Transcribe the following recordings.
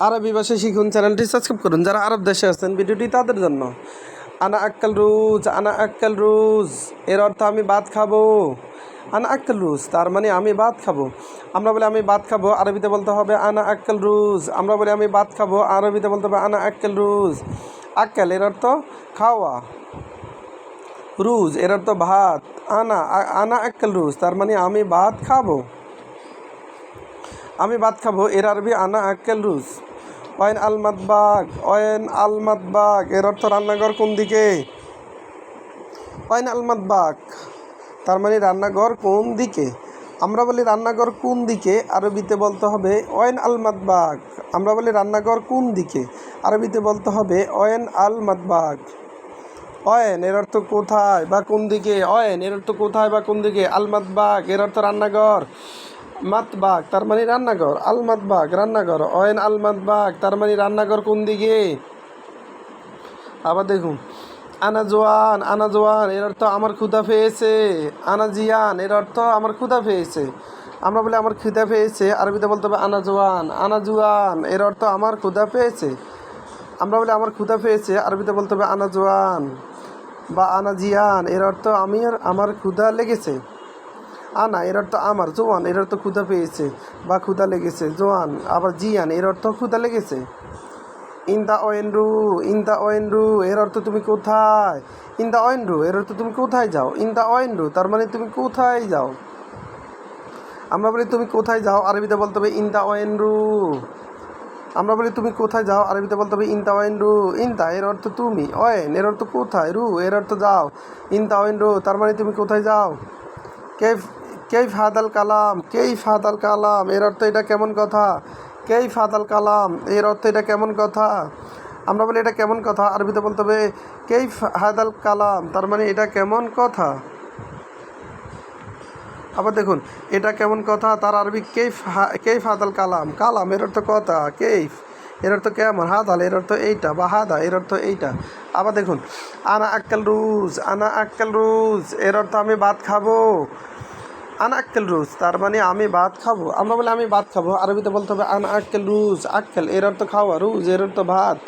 আরবি ভাষা শিখুন, চ্যানেলটি সাবস্ক্রাইব করুন। যারা আরব দেশে আছেন, ভিডিওটি তাদের জন্য। আনা আক্কাল রুজ, আনা আক্কাল রুজ, এর অর্থ আমি ভাত খাব। আনা আক্কাল রুজ, তার মানে আমি ভাত খাব। আমরা বলি আমি ভাত খাব, আরবিতে বলতে হবে আনা আক্কাল রুজ। আমরা বলি আমি ভাত খাব, আরবিতে বলতে হবে আনা আক্কাল রুজ। আক্কাল, এর অর্থ খাওয়া। রুজ, এর অর্থ ভাত। আনা আনা আক্কাল রুজ, তার মানে আমি ভাত খাব। আমি ভাত খাব, এর আরবি আনা আক্কেল রুজ। ওয়েন আলমাদ বাগ ওয়েন আলমাদ বাগ এর অর্থ রান্নাঘর কোন দিকে? ওয়েন আলমাদ বাগ তার মানে রান্নাঘর কোন দিকে? আমরা বলি রান্নাঘর কোন দিকে? আরবিতে বলতে হবে ওয়েন আলমাদ বাগ আমরা বলি রান্নাঘর কোন দিকে? আরবিতে বলতে হবে ওয়েন আলমাদ বাগ অয়েন এর অর্থ কোথায় বা কোন দিকে? অয়েন এর অর্থ কোথায় বা কোন দিকে? আলমাদ বাগ এর অর্থ রান্নাঘর। মাতবাগ, তার মানে রান্নাঘর। আলমাদ বাগ রান্নাঘর। অয়েন আলমাদ বাগ তার মানে রান্নাঘর কোন দিকে? আবার দেখুন, আনা জোয়ান আনা জোয়ান, এর অর্থ আমার ক্ষুধা পেয়েছে। আনা জিয়ান, এর অর্থ আমার ক্ষুধা পেয়েছে। আমরা বলি আমার ক্ষুধা পেয়েছে, আরবিতে বলতে হবে আনা জোয়ান, আনা জুয়ান, এর অর্থ আমার ক্ষুধা পেয়েছে। আমরা বলি আমার ক্ষুধা পেয়েছে, আরবিতে বলতে হবে আনা জোয়ান বা আনা জিয়ান, এর অর্থ আমি আমার ক্ষুধা লেগেছে। আনা, এর অর্থ আমার, জোয়ান, এর অর্থ ক্ষুধা পেয়েছে বা ক্ষুধা লেগেছে। জোয়ান, আবার জিয়ান, এর অর্থ ক্ষুধা লেগেছে। ইন দা ওয়েনরু ইন দা ওয়েনরু এর অর্থ তুমি কোথায়? ইন দা ওয়েনরু এর অর্থ তুমি কোথায় যাও? ইন দা ওয়েনরু তার মানে তুমি কোথায় যাও? আমরা বলি, তুমি কোথায় যাও? আরবিতে বলতে হবে ইন দা ওয়েনরু আমরা বলি, তুমি কোথায় যাও? আরবিতে বলতে হবে ইনতা ওয়েন রু ইনতা এর অর্থ তুমি ওয়েন এর অর্থ কোথায়? রু, এর অর্থ যাও। ইনতা ওয়েন রু তার মানে তুমি কোথায় যাও? কেফ কেই ফাদাল কালাম কেই ফাদাল কালাম, এর অর্থ এটা কেমন কথা? কেই ফাদাল কালাম, এর অর্থ এটা কেমন কথা? আমরা বলি এটা কেমন কথা? আরবিতে বলতে হবে কেই হাদাল কালাম, তার মানে এটা কেমন কথা? আবার দেখুন, এটা কেমন কথা? তার আরবি হা- কেইফ হাদাল কালাম কালাম এর অর্থ কথা কেইফ এর অর্থ কেমন হাদাল এর অর্থ এইটা, বা হাদা, এর অর্থ এইটা। আবার দেখুন, আনা আক্কাল রুজ, আনা আক্কাল রুজ, এর অর্থ আমি ভাত খাব। আনা আক্কেল রুজ, তার মানে আমি ভাত খাব। আমরা বলে আমি ভাত খাব, আরবিতে বলতে হবে আনা আক্কেল রুজ, আক্কেল, এর অর্থ খাওয়া, রুজ, এর অর্থ ভাত।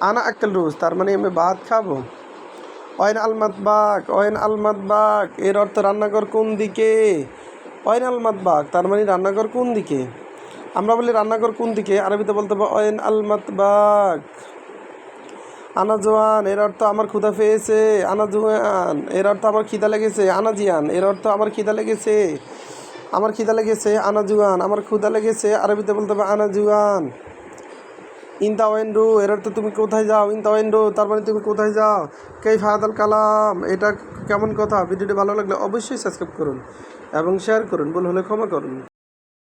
আনা আক্কেল রুজ, তার মানে আমি ভাত খাব। অয়েন আলমাত বাগ অয়েন আলমাত বাগ এর অর্থ রান্নাঘর কোন দিকে? অয়েন আলমাত বাগ তার মানে রান্নাঘর কোন দিকে? আমরা বলি রান্নাঘর কোন দিকে? আরবিতে বলতে হবে অয়েন আলমাত বাগ আনা জোয়ান, এর অর্থ আমার ক্ষুধা পেয়েছে। আনা জোয়ান, এর অর্থ আমার খিদা লেগেছে। আনাজিয়ান এর অর্থ আমার খিদা লেগেছে। আমার খিদা লেগেছে, আনা জুয়ান, আমার ক্ষুধা লেগেছে। আরবিতে বলতে হবে আনা জুয়ান। ইনতা ওয়েন্ডু এর অর্থ তুমি কোথায় যাও? ইনতা ওয়েন্ডু তার মানে তুমি কোথায় যাও? কে ফাদাল কালাম, এটা কেমন কথা? ভিডিওটি ভালো লাগলে অবশ্যই সাবস্ক্রাইব করুন এবং শেয়ার করুন। ভুল হলে ক্ষমা করুন।